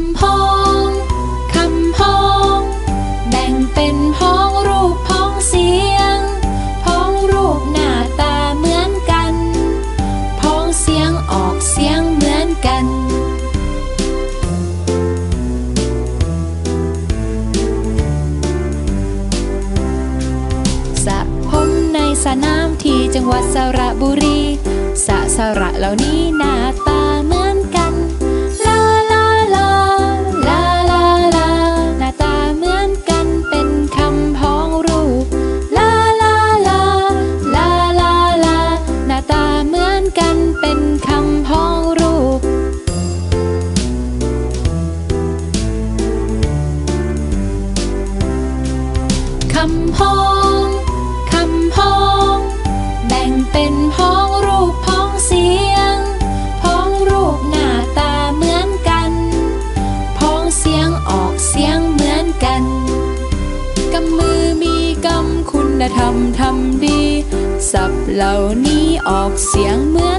ำพ้อง คำพ้อง แบ่งเป็นพ้องรูปพ้องเสียง พ้องรูปหน้าตาเหมือนกัน พ้องเสียงออกเสียงเหมือนกัน สระผมในสนามที่จังหวัดสระบุรี สระสระเหล่านี้น้าำพ้องคำพ้อง แบ่งเป็นพ้องรูปพ้องเสียง พ้องรูปหน้าตาเหมือนกัน พ้องเสียงออกเสียงเหมือนกันกำมือมีกำคุณธรรมทำดีศัพท์เหล่านี้ออกเสียงเหมือน